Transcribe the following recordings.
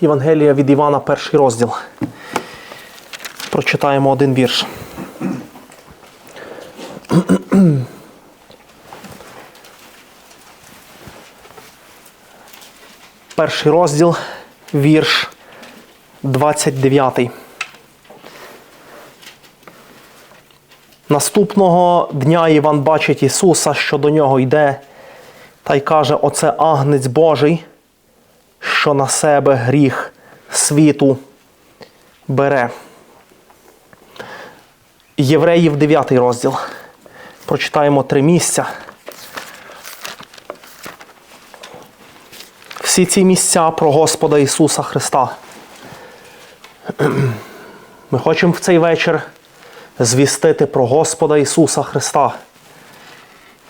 Євангелія від Івана, перший розділ. Прочитаємо один вірш. Перший розділ, вірш 29. Наступного дня Іван бачить Ісуса, що до нього йде, та й каже: Оце агнець Божий, що на себе гріх світу бере. Євреїв 9 розділ. Прочитаємо три місця. Всі ці місця про Господа Ісуса Христа. Ми хочемо в цей вечір звістити про Господа Ісуса Христа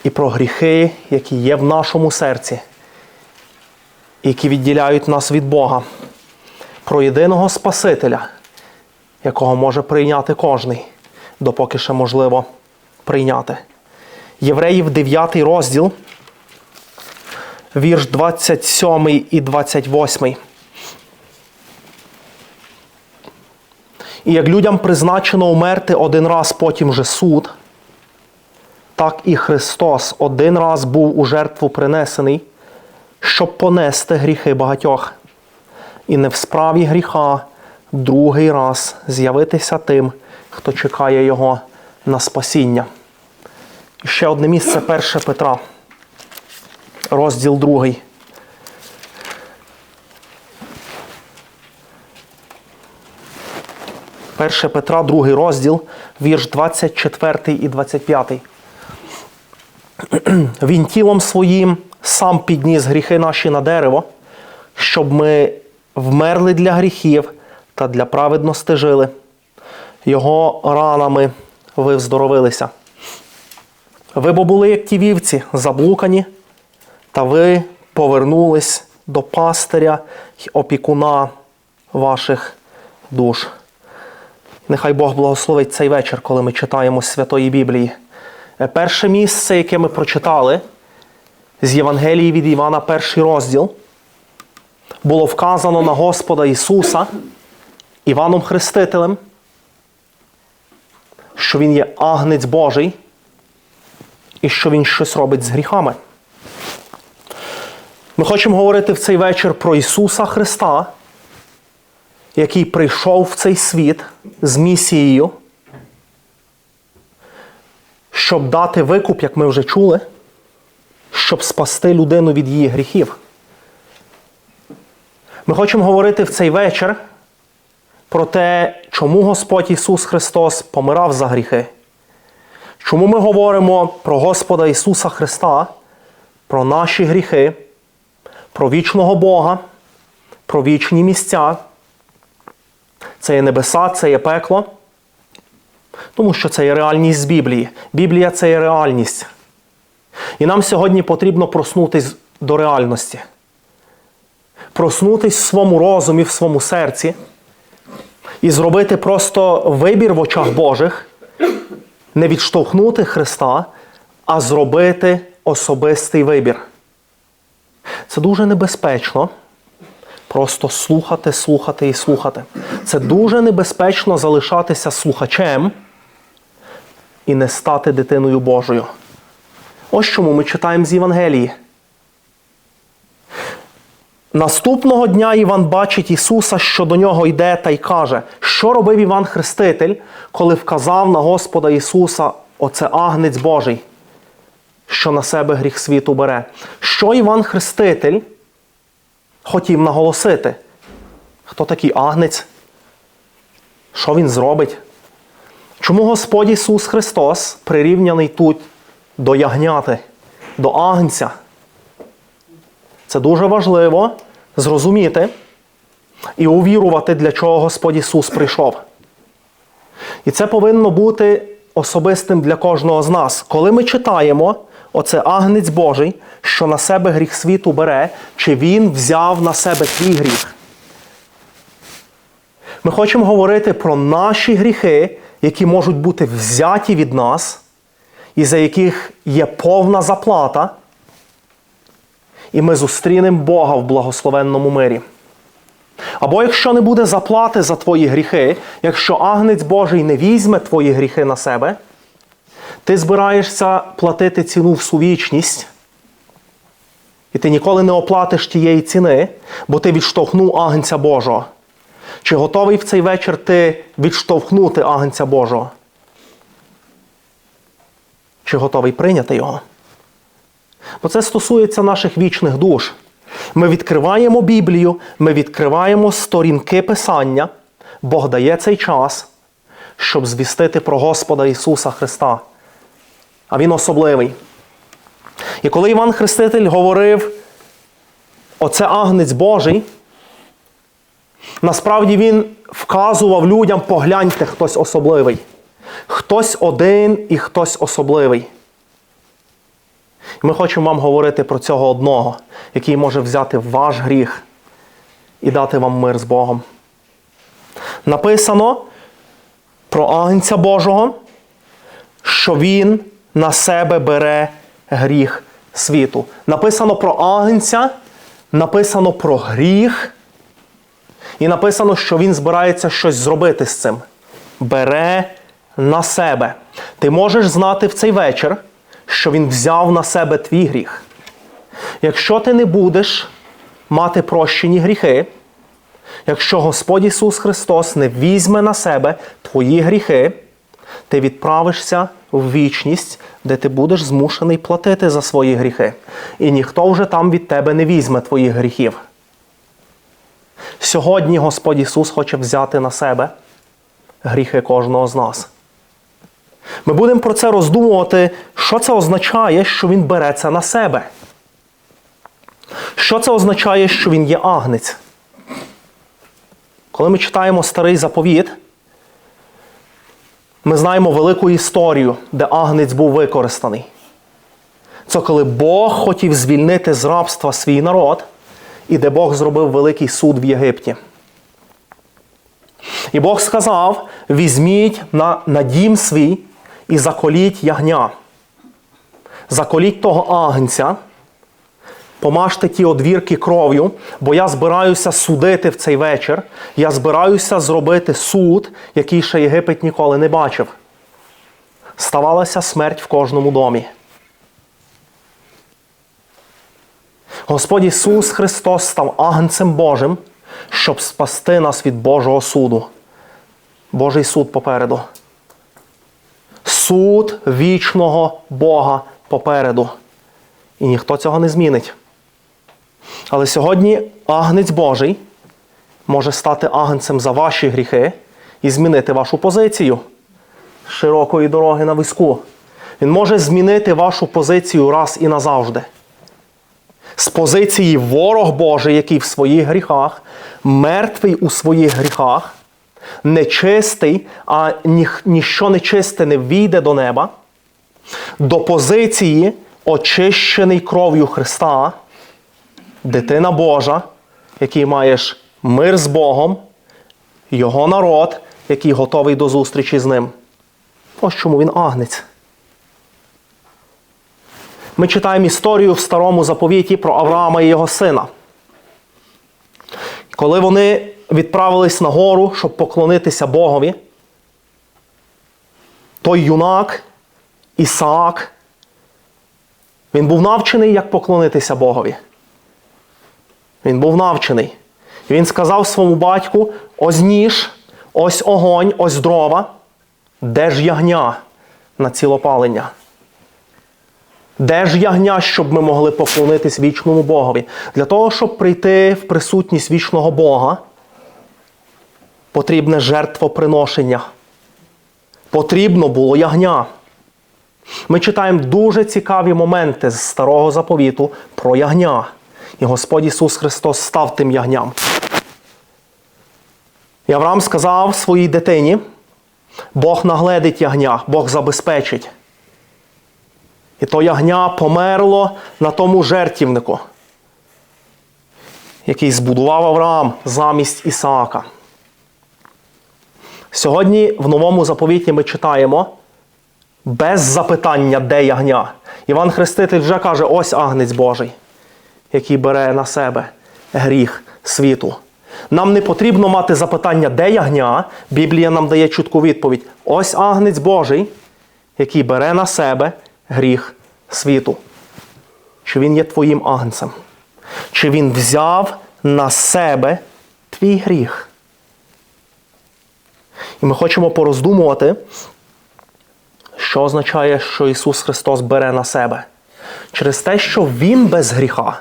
і про гріхи, які є в нашому серці, які відділяють нас від Бога, про єдиного Спасителя, якого може прийняти кожний, допоки ще можливо прийняти. Євреїв 9 розділ, вірш 27 і 28. І як людям призначено умерти один раз, потім же суд, так і Христос один раз був у жертву принесений, щоб понести гріхи багатьох, і не в справі гріха другий раз з'явитися тим, хто чекає Його на спасіння. І ще одне місце 1 Петра, розділ 2. Перше Петра, другий розділ, вірш 24 і 25. Він тілом своїм сам підніс гріхи наші на дерево, щоб ми вмерли для гріхів та для праведності жили. Його ранами ви вздоровилися. Ви бо були, як ті вівці, заблукані, та ви повернулись до пастиря й опікуна ваших душ. Нехай Бог благословить цей вечір, коли ми читаємо Святої Біблії. Перше місце, яке ми прочитали з Євангелії від Івана, перший розділ, було вказано на Господа Ісуса Іваном Хрестителем, що Він є агнець Божий і що Він щось робить з гріхами. Ми хочемо говорити в цей вечір про Ісуса Христа, який прийшов в цей світ з місією, щоб дати викуп, як ми вже чули, щоб спасти людину від її гріхів. Ми хочемо говорити в цей вечір про те, чому Господь Ісус Христос помирав за гріхи. Чому ми говоримо про Господа Ісуса Христа, про наші гріхи, про вічного Бога, про вічні місця. Це є небеса, це є пекло. Тому що це є реальність Біблії. Біблія це є реальність. І нам сьогодні потрібно проснутись до реальності. Проснутись в своєму розумі, в своєму серці і зробити просто вибір в очах Божих, не відштовхнути Христа, а зробити особистий вибір. Це дуже небезпечно. Просто слухати, слухати і слухати. Це дуже небезпечно залишатися слухачем і не стати дитиною Божою. Ось чому ми читаємо з Євангелії. Наступного дня Іван бачить Ісуса, що до нього йде, та й каже, що робив Іван Хреститель, коли вказав на Господа Ісуса, оце агнець Божий, що на себе гріх світу бере. Що Іван Хреститель хотів наголосити? Хто такий агнець? Що він зробить? Чому Господь Ісус Христос прирівняний тут до ягняти, до агнця? Це дуже важливо зрозуміти і увірувати, для чого Господь Ісус прийшов. І це повинно бути особистим для кожного з нас. Коли ми читаємо оце агнець Божий, що на себе гріх світу бере, чи Він взяв на себе твій гріх. Ми хочемо говорити про наші гріхи, які можуть бути взяті від нас, і за яких є повна заплата. І ми зустрінемо Бога в благословенному мирі. Або якщо не буде заплати за твої гріхи, якщо агнець Божий не візьме твої гріхи на себе, ти збираєшся платити ціну в сувічність, і ти ніколи не оплатиш тієї ціни, бо ти відштовхнув агнця Божого. Чи готовий в цей вечір ти відштовхнути агнця Божого? Чи готовий прийняти його? Бо це стосується наших вічних душ. Ми відкриваємо Біблію, ми відкриваємо сторінки Писання. Бог дає цей час, щоб звістити про Господа Ісуса Христа. А Він особливий. І коли Іван Хреститель говорив, оце агнець Божий, насправді він вказував людям, погляньте, хтось особливий. Хтось один і хтось особливий. І Ми хочемо вам говорити про цього одного, який може взяти ваш гріх і дати вам мир з Богом. Написано про Агнця Божого, що Він на себе бере гріх світу. Написано про Агнця, написано про гріх, і написано, що Він збирається щось зробити з цим. Бере на себе. Ти можеш знати в цей вечір, що Він взяв на себе твій гріх. Якщо ти не будеш мати прощені гріхи, якщо Господь Ісус Христос не візьме на себе твої гріхи, ти відправишся в вічність, де ти будеш змушений платити за свої гріхи. І ніхто вже там від тебе не візьме твоїх гріхів. Сьогодні Господь Ісус хоче взяти на себе гріхи кожного з нас. Ми будемо про це роздумувати, що це означає, що Він бере це на себе. Що це означає, що Він є агнець? Коли ми читаємо старий заповіт, ми знаємо велику історію, де агнець був використаний. Це коли Бог хотів звільнити з рабства свій народ, і де Бог зробив великий суд в Єгипті. І Бог сказав: візьміть на, на дім свій і заколіть ягня. Заколіть того агнця, помажте ті одвірки кров'ю, бо я збираюся судити в цей вечір. Я збираюся зробити суд, який ще Єгипет ніколи не бачив. Ставалася смерть в кожному домі. Господь Ісус Христос став агнцем Божим, щоб спасти нас від Божого суду. Божий суд попереду. Суд вічного Бога попереду. І ніхто цього не змінить. Але сьогодні агнець Божий може стати агнцем за ваші гріхи і змінити вашу позицію широкої дороги на візку. Він може змінити вашу позицію раз і назавжди. З позиції ворог Божий, який в своїх гріхах, мертвий у своїх гріхах, нечистий, а ні, ніщо нечисте не війде до неба, до позиції, очищений кров'ю Христа, дитина Божа, який маєш мир з Богом, його народ, який готовий до зустрічі з ним. Ось чому він агнець. Ми читаємо історію в старому заповіті про Авраама і його сина. Коли вони відправились на гору, щоб поклонитися Богові, той юнак, Ісаак, він був навчений, як поклонитися Богові. Він був навчений. Він сказав своєму батьку: ось ніж, ось огонь, ось дрова, де ж ягня на цілопалення? Де ж ягня, щоб ми могли поклонитись вічному Богові? Для того, щоб прийти в присутність вічного Бога, потрібне жертвоприношення. Потрібно було ягня. Ми читаємо дуже цікаві моменти з старого заповіту про ягня. І Господь Ісус Христос став тим ягням. І Авраам сказав своїй дитині: Бог нагледить ягня, Бог забезпечить. І то ягня померло на тому жертівнику, який збудував Авраам замість Ісаака. Сьогодні в новому заповіті ми читаємо без запитання, де ягня. Іван Хреститель вже каже: ось агнець Божий, який бере на себе гріх світу. Нам не потрібно мати запитання, де ягня. Біблія нам дає чутку відповідь. Ось агнець Божий, який бере на себе гріх світу. Чи він є твоїм агнцем? Чи він взяв на себе твій гріх? І ми хочемо пороздумувати, що означає, що Ісус Христос бере на себе. Через те, що Він без гріха,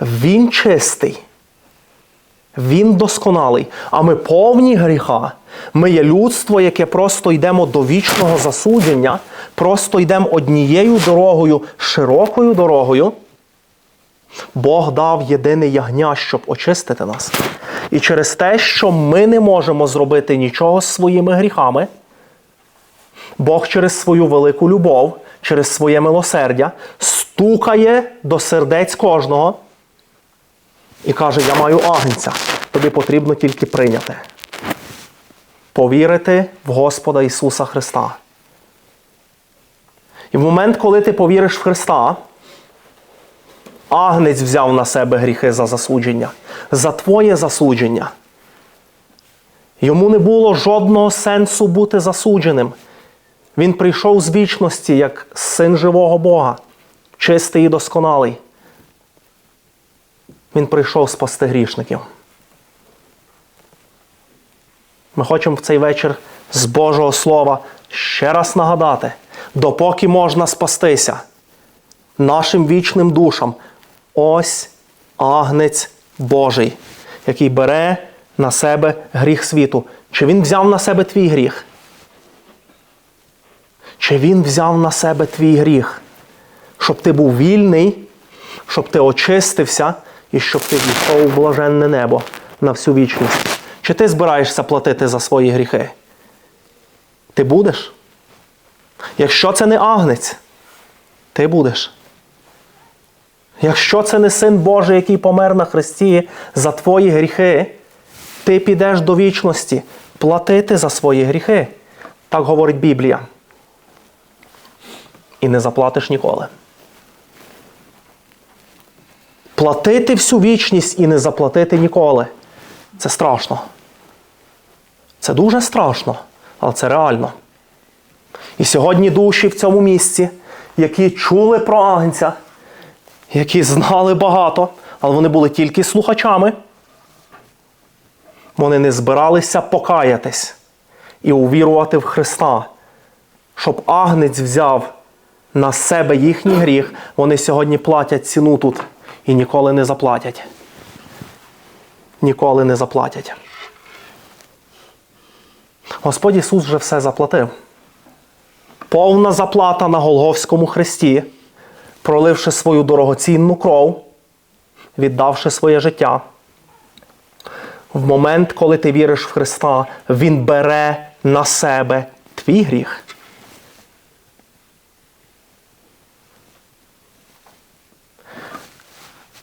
Він чистий, Він досконалий, а ми повні гріха. Ми є людство, яке просто йдемо до вічного засудження, просто йдемо однією дорогою, широкою дорогою. Бог дав єдине ягня, щоб очистити нас. І через те, що ми не можемо зробити нічого з своїми гріхами, Бог через свою велику любов, через своє милосердя стукає до сердець кожного і каже: Я маю агнця, тобі потрібно тільки прийняти. Повірити в Господа Ісуса Христа. І в момент, коли ти повіриш в Христа, Агнець взяв на себе гріхи за засудження, за твоє засудження. Йому не було жодного сенсу бути засудженим. Він прийшов з вічності як син живого Бога, чистий і досконалий. Він прийшов спасти грішників. Ми хочемо в цей вечір з Божого Слова ще раз нагадати, допоки можна спастися нашим вічним душам. Ось агнець Божий, який бере на себе гріх світу. Чи він взяв на себе твій гріх? Чи він взяв на себе твій гріх, щоб ти був вільний, щоб ти очистився і щоб ти війшов у блаженне небо на всю вічність? Чи ти збираєшся платити за свої гріхи? Ти будеш? Якщо це не агнець, ти будеш. Якщо це не син Божий, який помер на Христі за твої гріхи, ти підеш до вічності платити за свої гріхи. Так говорить Біблія. І не заплатиш ніколи. Платити всю вічність і не заплатити ніколи. Це страшно. Це дуже страшно, але це реально. І сьогодні душі в цьому місці, які чули про Агнця, які знали багато, але вони були тільки слухачами. Вони не збиралися покаятись і увірувати в Христа, щоб Агнець взяв на себе їхній гріх, вони сьогодні платять ціну тут і ніколи не заплатять. Ніколи не заплатять. Господь Ісус вже все заплатив. Повна заплата на Голговському хресті, проливши свою дорогоцінну кров, віддавши своє життя. В момент, коли ти віриш в Христа, Він бере на себе твій гріх.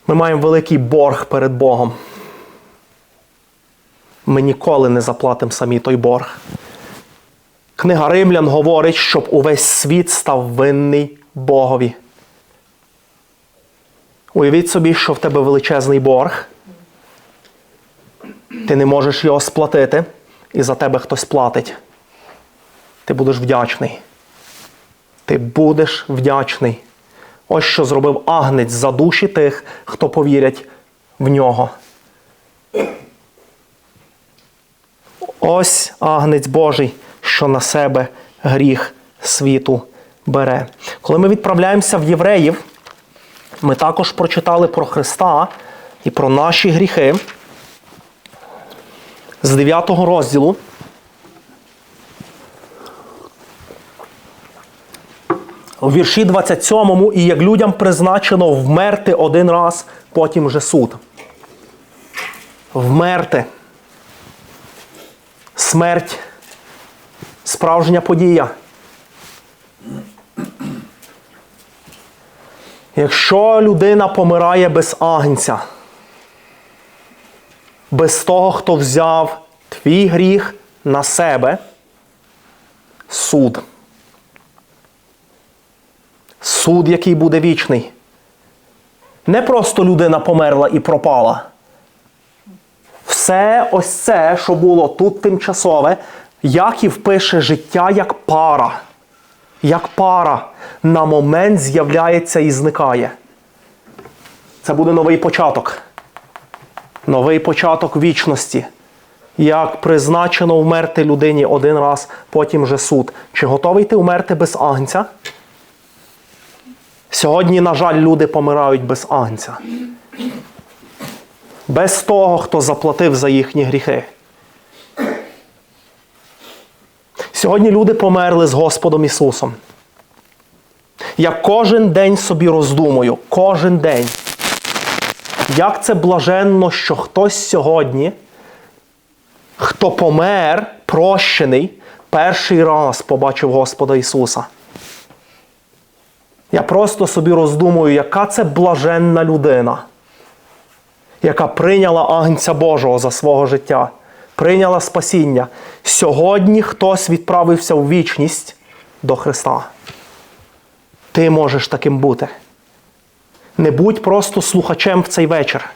Ми маємо великий борг перед Богом. Ми ніколи не заплатимо самі той борг. Книга Римлян говорить, щоб увесь світ став винний Богові. Уявіть собі, що в тебе величезний борг. Ти не можеш його сплатити, і за тебе хтось платить. Ти будеш вдячний. Ти будеш вдячний. Ось що зробив агнець за душі тих, хто повірять в нього. Ось агнець Божий, що на себе гріх світу бере. Коли ми відправляємося в євреїв, ми також прочитали про Христа і про наші гріхи з 9 розділу. У вірші 27 і як людям призначено вмерти один раз, потім вже суд. Вмерти. Смерть справжня подія. Якщо людина помирає без агнця, без того, хто взяв твій гріх на себе, суд. Суд, який буде вічний. Не просто людина померла і пропала. все ось це, що було тут тимчасове, Яків пише життя як пара. Як пара на момент з'являється і зникає. Це буде новий початок. Новий початок вічності. Як призначено вмерти людині один раз, потім же суд. Чи готовий ти вмерти без агнця? Сьогодні, на жаль, люди помирають без агнця. Без того, хто заплатив за їхні гріхи. Сьогодні люди померли з Господом Ісусом. Я кожен день собі роздумую, кожен день. Як це блаженно, що хтось сьогодні, хто помер, прощений, перший раз побачив Господа Ісуса. Я просто собі роздумую, яка це блаженна людина, яка прийняла Агнця Божого за свого життя, прийняла спасіння. Сьогодні хтось відправився в вічність до Христа. Ти можеш таким бути. Не будь просто слухачем в цей вечір.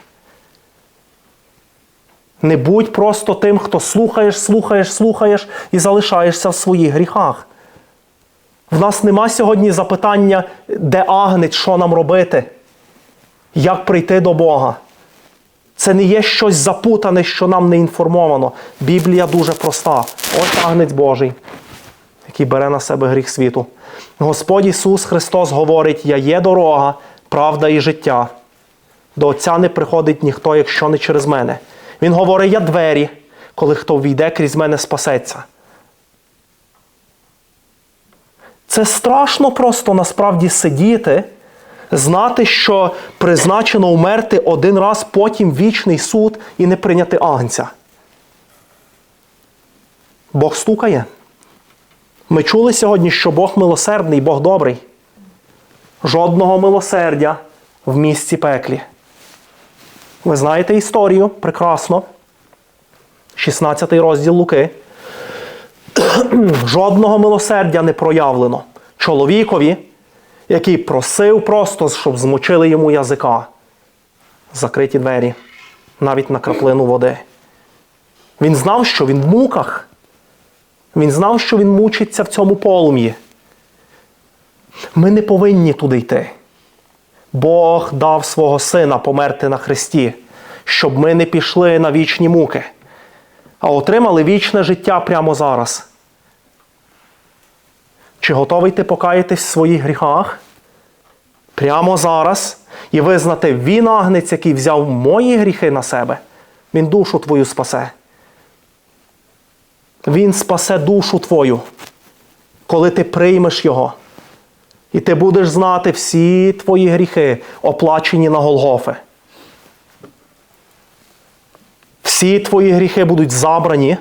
Не будь просто тим, хто слухаєш, слухаєш, слухаєш і залишаєшся в своїх гріхах. В нас нема сьогодні запитання, де агнець, що нам робити, як прийти до Бога. Це не є щось запутане, що нам не інформовано. Біблія дуже проста. Ось агнець Божий, який бере на себе гріх світу. Господь Ісус Христос говорить: Я є дорога, правда і життя. До Отця не приходить ніхто, якщо не через мене. Він говорить, я двері, коли хто війде крізь мене спасеться. Це страшно просто насправді сидіти, знати, що призначено вмерти один раз, потім вічний суд і не прийняти агнця. Бог стукає. Ми чули сьогодні, що Бог милосердний, Бог добрий. Жодного милосердя в місці пеклі. Ви знаєте історію прекрасно. 16 розділ Луки. Жодного милосердя не проявлено чоловікові, який просив просто, щоб змочили йому язика. Закриті двері, навіть на краплину води. Він знав, що він в муках. Він знав, що він мучиться в цьому полум'ї. Ми не повинні туди йти. Бог дав свого сина померти на Христі, щоб ми не пішли на вічні муки, а отримали вічне життя прямо зараз. Чи готовий ти покаятись в своїх гріхах? Прямо зараз і визнати, він агнець, який взяв мої гріхи на себе, він душу твою спасе. Він спасе душу твою, коли ти приймеш його. І ти будеш знати всі твої гріхи, оплачені на Голгофи. Всі твої гріхи будуть забрані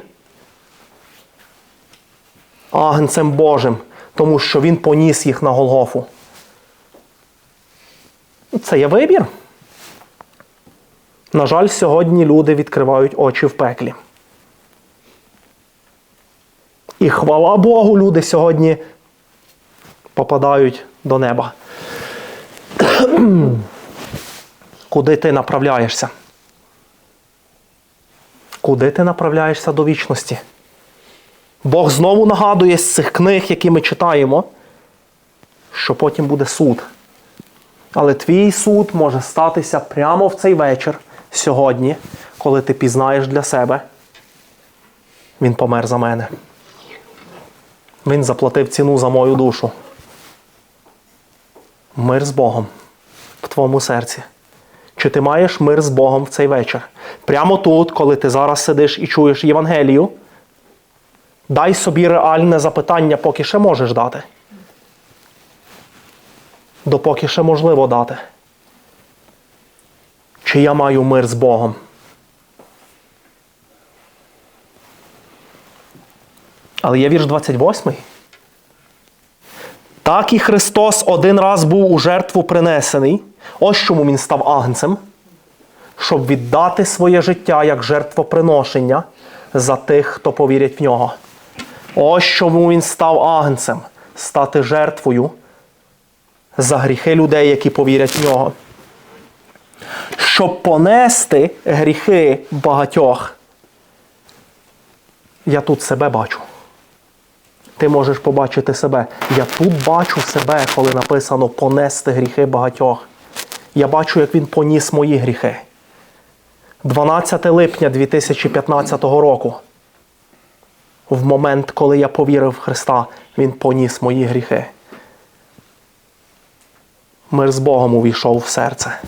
агнцем Божим, тому що Він поніс їх на Голгофу. Це є вибір. На жаль, сьогодні люди відкривають очі в пеклі. І хвала Богу, люди сьогодні попадають до неба. Куди ти направляєшся? Куди ти направляєшся до вічності? Бог знову нагадує з цих книг, які ми читаємо, що потім буде суд. Але твій суд може статися прямо в цей вечір, сьогодні, коли ти пізнаєш для себе. Він помер за мене. Він заплатив ціну за мою душу. Мир з Богом в твоєму серці. Чи ти маєш мир з Богом в цей вечір? Прямо тут, коли ти зараз сидиш і чуєш Євангелію, дай собі реальне запитання, поки ще можеш дати. Допоки ще можливо дати. Чи я маю мир з Богом? Але є вірш 28. Так і Христос один раз був у жертву принесений. Ось чому Він став агнцем, щоб віддати своє життя як жертвоприношення за тих, хто повірять в нього. Ось чому Він став агнцем, стати жертвою за гріхи людей, які повірять в нього. Щоб понести гріхи багатьох Я тут себе бачу. Ти можеш побачити себе. Я тут бачу себе, коли написано понести гріхи багатьох. Я бачу, як він поніс мої гріхи. 12 липня 2015 року. В момент, коли я повірив в Христа, Він поніс мої гріхи. Мир з Богом увійшов в серце.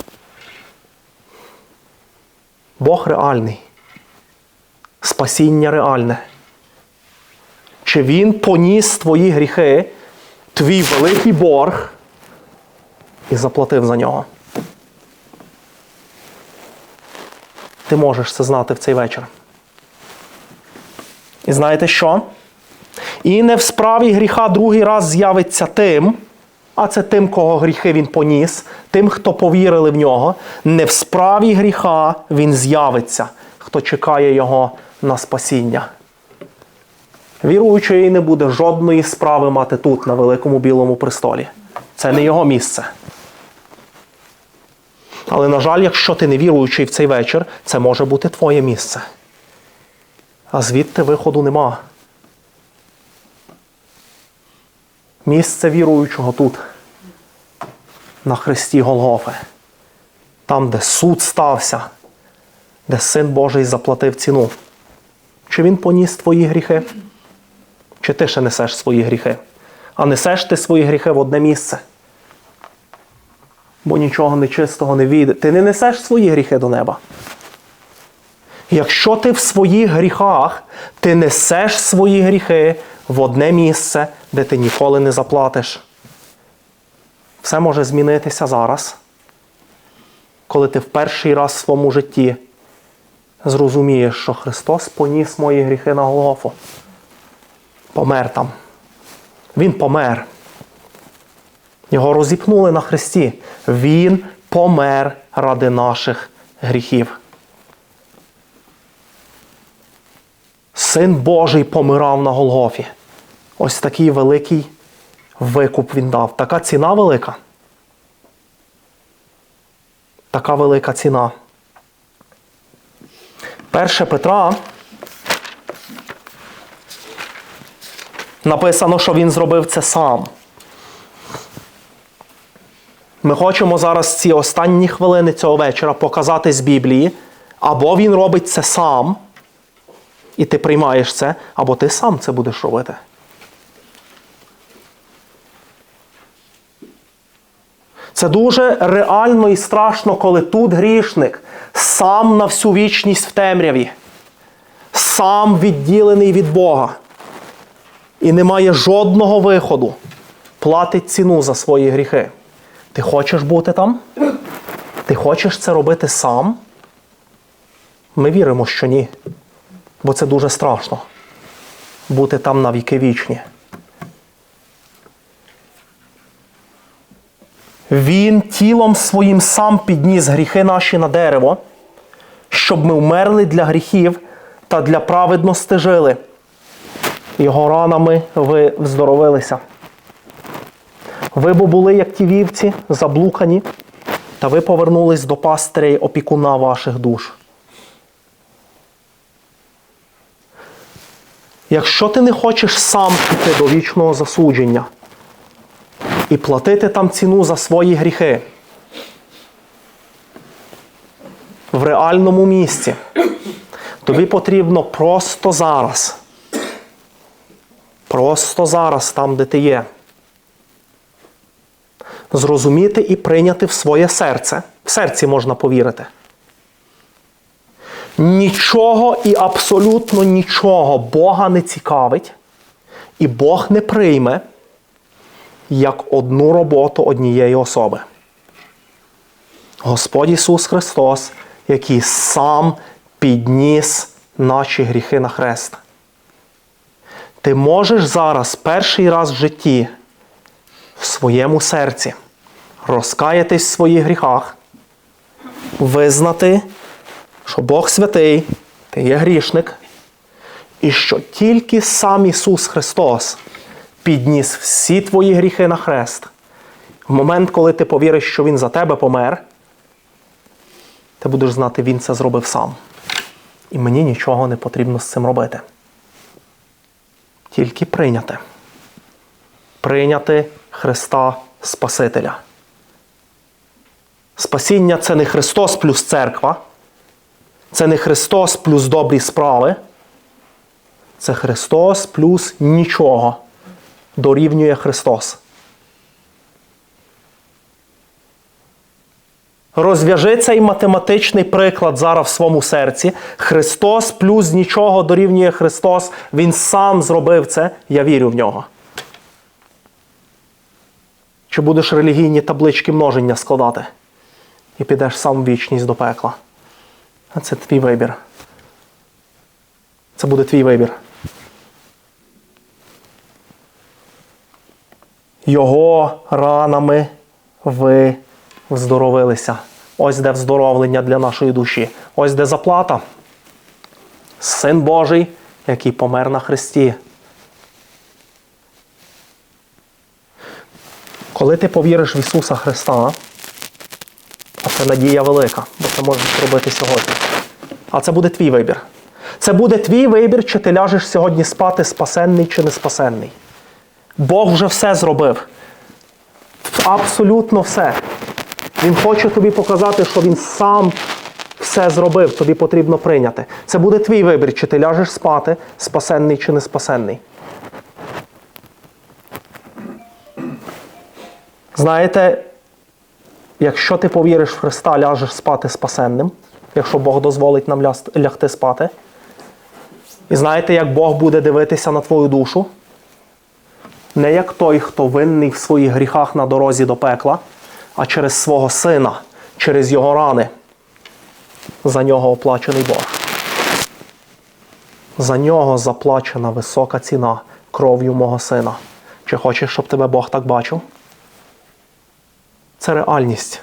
Бог реальний. Спасіння реальне. Чи Він поніс твої гріхи, твій великий борг і заплатив за нього? Ти можеш це знати в цей вечір. І знаєте що? І не в справі гріха другий раз з'явиться тим, а це тим, кого гріхи він поніс, тим, хто повірили в нього. Не в справі гріха він з'явиться, хто чекає його на спасіння. Віруючий не буде жодної справи мати тут, на великому білому престолі. Це не його місце. Але, на жаль, якщо ти не віруючий в цей вечір, це може бути твоє місце. А звідти виходу нема. Місце віруючого тут, на хресті Голгофи, там, де суд стався, де Син Божий заплатив ціну. Чи він поніс твої гріхи? Чи ти ще несеш свої гріхи? А несеш ти свої гріхи в одне місце. Бо нічого нечистого не війде. Ти не несеш свої гріхи до неба. Якщо ти в своїх гріхах, ти несеш свої гріхи в одне місце, де ти ніколи не заплатиш. Все може змінитися зараз, коли ти в перший раз в своєму житті зрозумієш, що Христос поніс мої гріхи на Голгофу. Помер там. Він помер. Його розіпнули на хресті. Він помер ради наших гріхів. Син Божий помирав на Голгофі. Ось такий великий викуп він дав. Така ціна велика. Така велика ціна. Перше Петра написано, що він зробив це сам. Ми хочемо зараз ці останні хвилини цього вечора показати з Біблії, або він робить це сам, і ти приймаєш це, або ти сам це будеш робити. Це дуже реально і страшно, коли тут грішник сам на всю вічність в темряві, сам відділений від Бога і не має жодного виходу, платить ціну за свої гріхи. Ти хочеш бути там? Ти хочеш це робити сам? Ми віримо, що ні. Бо це дуже страшно бути там на віки вічні. Він тілом своїм сам підніс гріхи наші на дерево, щоб ми вмерли для гріхів та для праведності жили. Його ранами ви вздоровилися. Ви бо були, як ті вівці, заблукані, та ви повернулись до пастиря й опікуна ваших душ. Якщо ти не хочеш сам піти до вічного засудження і платити там ціну за свої гріхи в реальному місці, тобі потрібно просто зараз, просто зараз, там, де ти є, зрозуміти і прийняти в своє серце. В серці можна повірити. Нічого і абсолютно нічого Бога не цікавить, і Бог не прийме як одну роботу однієї особи. Господь Ісус Христос, який сам підніс наші гріхи на хрест. Ти можеш зараз перший раз в житті в своєму серці розкаятись в своїх гріхах, визнати, що Бог святий, ти є грішник, і що тільки сам Ісус Христос підніс всі твої гріхи на хрест. В момент, коли ти повіриш, що Він за тебе помер, ти будеш знати, Він це зробив сам. І мені нічого не потрібно з цим робити. Тільки прийняти. Прийняти Христа Спасителя. Спасіння це не Христос плюс церква. Це не Христос плюс добрі справи. Це Христос плюс нічого. Дорівнює Христос. Розв'яжи цей математичний приклад зараз в своєму серці. Христос плюс нічого дорівнює Христос. Він сам зробив це. Я вірю в нього. Чи будеш релігійні таблички множення складати? І підеш сам в вічність до пекла. А це твій вибір. Це буде твій вибір. Його ранами ви вздоровилися. Ось де вздоровлення для нашої душі. Ось де заплата. Син Божий, який помер на Христі. Коли ти повіриш в Ісуса Христа, це надія велика, бо це можеш зробити сьогодні. А це буде твій вибір. Це буде твій вибір, чи ти ляжеш сьогодні спати спасенний чи не спасенний. Бог вже все зробив. Абсолютно все. Він хоче тобі показати, що він сам все зробив, тобі потрібно прийняти. Це буде твій вибір, чи ти ляжеш спати, спасенний чи не спасенний. Знаєте, якщо ти повіриш в Христа, ляжеш спати спасенним, якщо Бог дозволить нам лягти спати. І знаєте, як Бог буде дивитися на твою душу? Не як той, хто винний в своїх гріхах на дорозі до пекла, а через свого сина, через його рани. За нього оплачений Бог. За нього заплачена висока ціна кров'ю мого сина. Чи хочеш, щоб тебе Бог так бачив? Це реальність.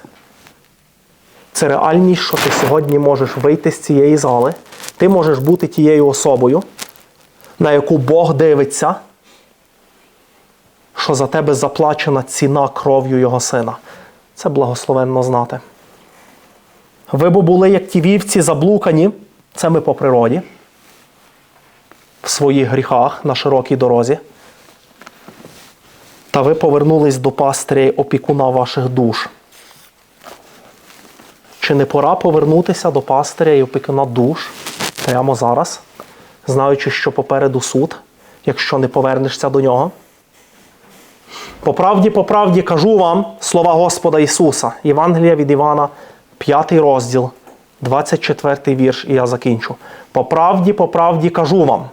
Це реальність, що ти сьогодні можеш вийти з цієї зали. Ти можеш бути тією особою, на яку Бог дивиться, що за тебе заплачена ціна кров'ю Його сина. Це благословенно знати. Ви б були, як ті вівці заблукані, це ми по природі, в своїх гріхах на широкій дорозі. Та ви повернулись до пастиря й опікуна ваших душ. Чи не пора повернутися до пастиря і опікуна душ прямо зараз, знаючи, що попереду суд, якщо не повернешся до нього? По правді, по правді кажу вам слова Господа Ісуса, Євангелія від Івана, 5 розділ, 24 вірш, і я закінчу. По правді, по правді кажу вам,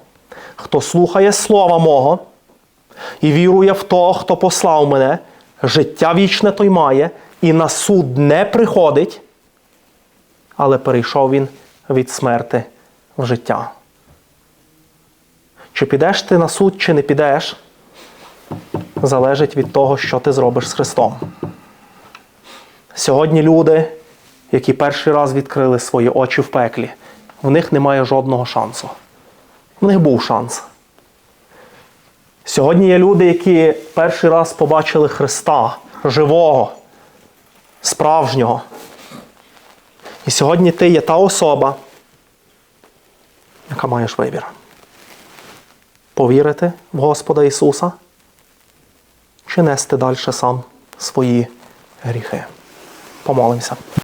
хто слухає слова мого і вірує в того, хто послав мене, життя вічне той має, і на суд не приходить, але перейшов він від смерти в життя. Чи підеш ти на суд, чи не підеш, залежить від того, що ти зробиш з Христом. Сьогодні люди, які перший раз відкрили свої очі в пеклі, в них немає жодного шансу. В них був шанс. Сьогодні є люди, які перший раз побачили Христа живого, справжнього. І сьогодні ти є та особа, яка маєш вибір. Повірити в Господа Ісуса чи нести далі сам свої гріхи. Помолимося.